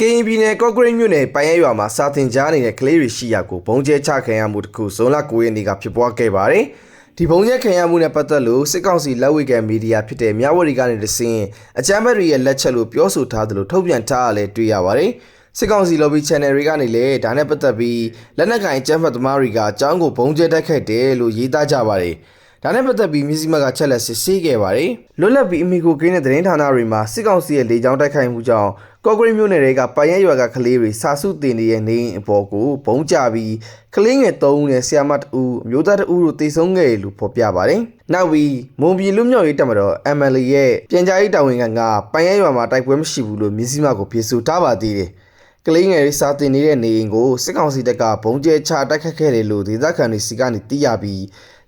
ကရင်ပြည်နယ်ကော့ကရိတ်မြို့နယ်ပိုင်ရဲရွာမှာစာတင်ကြားနေတဲ့ကလေးတွေရှိရာကိုဘုံကျဲချခံရမှုတစ်ခုဇွန်လ9ရက်နေ့ကဖြစ်ပွားခဲ့ပါတယ်။ဒီဘုံကျဲခံရမှုနဲ့ပတ်သက်လို့စစ်ကောင်စီလက်ဝဲကမီဒီယာဖြစ်တဲ့မြဝတီကနေတဆင့်အကြမ်းဖက်တွေရဲ့လက်ချက်လို့ပြောဆိုထားသလိုထုတ်ပြန်ထားရလဲတွေ့ရပါတယ်။စစ်ကောင်စီ lobby channel တွေကနေလည်းဒါနဲ့ပတ်သက်ပြီးလက်နက်ကင်အကြမ်းဖက်သမားတွေကအကြောင်းကိုဘုံကျဲတက်ခဲ့တယ်လို့ရေးသားကြပါတယ်။ ဒါနဲ့ပတ်သက်ပြီးမြစည်းမကချက်လက်စစ်ဆေးခဲ့ပါတယ်။လွတ်လပ်ပြီးအမီကိုကင်းတဲ့သတင်းဌာနတွေမှာစစ်ကောင်စီရဲ့လေကြောင်းတိုက်ခိုက်မှုကြောင့်ကော့ဂရိတ်မြို့နယ်တွေကပိုင်ရဲရွာကကလေးတွေစာစုတင်နေတဲ့နေအိမ်အပေါ်ကိုဘုံကျပြီးကလေးငယ်၃ဦးနဲ့ဆီယာမတအူးအမျိုးသားတအူးတို့တေဆုံးခဲ့တယ်လို့ဖော်ပြပါတယ်။နောက်ပြီးမွန်ပြည်လူမျိုးရေးတက်မတော် MLA ရဲ့ပြန်ကြားရေးတာဝန်ခံကပိုင်ရဲရွာမှာတိုက်ပွဲမရှိဘူးလို့မြစည်းမကိုပြေဆိုထားပါသေးတယ်။ကလေးငယ်တွေစာတင်နေတဲ့နေအိမ်ကိုစစ်ကောင်စီတပ်ကဘုံကျဲချတိုက်ခတ်ခဲ့တယ်လို့ဒေသခံတွေစီကနေသိရပြီး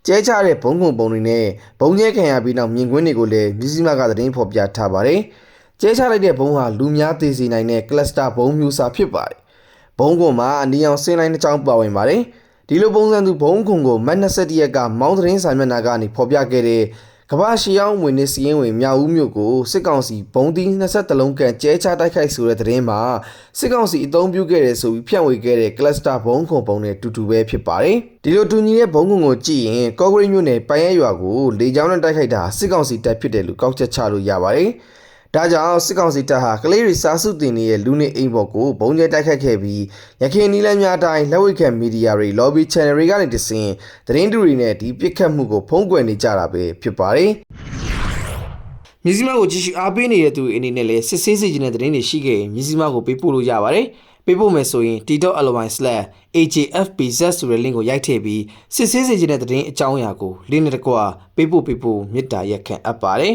ကျဲချတဲ့ဘုံကုံပုံတွေနဲ့ဘုံကျဲခံရပြီးနောက်မြင်ကွင်းတွေကိုလည်းမြစည်းမကသတင်းဖော်ပြထားပါတယ်။ကျဲချလိုက်တဲ့ဘုံဟာလူများသေးစေနိုင်တဲ့ကလစတာဘုံမျိုးစာဖြစ်ပါတယ်။ဘုံကုံမှာအနီအောင်ဆင်းလိုင်းတစ်ချောင်းပါဝင်ပါတယ်။ဒီလိုပုံစံသူဘုံကုံကိုမတ်21ရက်ကမောင်းသတင်းစာမျက်နှာကနေဖော်ပြခဲ့တဲ့ ကမ္ဘာရှီအောင်ဝင်နေစီရင်ဝင်မြောက်ဦးမြို့ကိုစစ်ကောင်စီဘုံတီး20လုံးကန်ကျဲချတိုက်ခိုက်ဆိုတဲ့သတင်းမှာစစ်ကောင်စီအုံပြုခဲ့တယ်ဆိုပြီးဖြန့်ဝေခဲ့တဲ့ cluster ဘုံခုံပုံနဲ့တူတူပဲဖြစ်ပါတယ်ဒီလိုတူညီတဲ့ဘုံခုံကိုကြည့်ရင်ကော့ဂရိတ်မြို့နယ်ပိုင်ရဲရွာကိုလေကြောင်းနဲ့တိုက်ခိုက်တာစစ်ကောင်စီတပ်ဖြစ်တယ်လို့ကောက်ချက်ချလို့ရပါတယ် ဒါကြောင့်စစ်ကောင်စီတပ်ဟာကလေးရီစာစုတင်နေတဲ့လူနေအိမ်ပေါ်ကိုဘုံကျဲတိုက်ခတ်ခဲ့ပြီးရခိုင်နီလန်းများအတိုင်းလက်ဝိတ်ခံမီဒီယာတွေ lobby channel တွေကနေတဆင်သတင်းတူတွေနဲ့ဒီပြစ်ခတ်မှုကိုဖုံးကွယ်နေကြတာပဲဖြစ်ပါတယ်မြစည်းမကိုကြည့်ရှုအားပေးနေတဲ့သူတွေအနေနဲ့လည်းစစ်ဆေးစီခြင်းတဲ့သတင်းတွေရှိခဲ့ရင်မြစည်းမကိုပေးပို့လို့ရပါတယ်ပေးပို့မယ်ဆိုရင် t.ly/ajfpz ဆိုတဲ့ link ကိုရိုက်ထည့်ပြီးစစ်ဆေးစီခြင်းတဲ့သတင်းအကြောင်းအရာကို link နဲ့တကွပေးပို့ပေးဖို့မေတ္တာရက်ခံအပ်ပါတယ်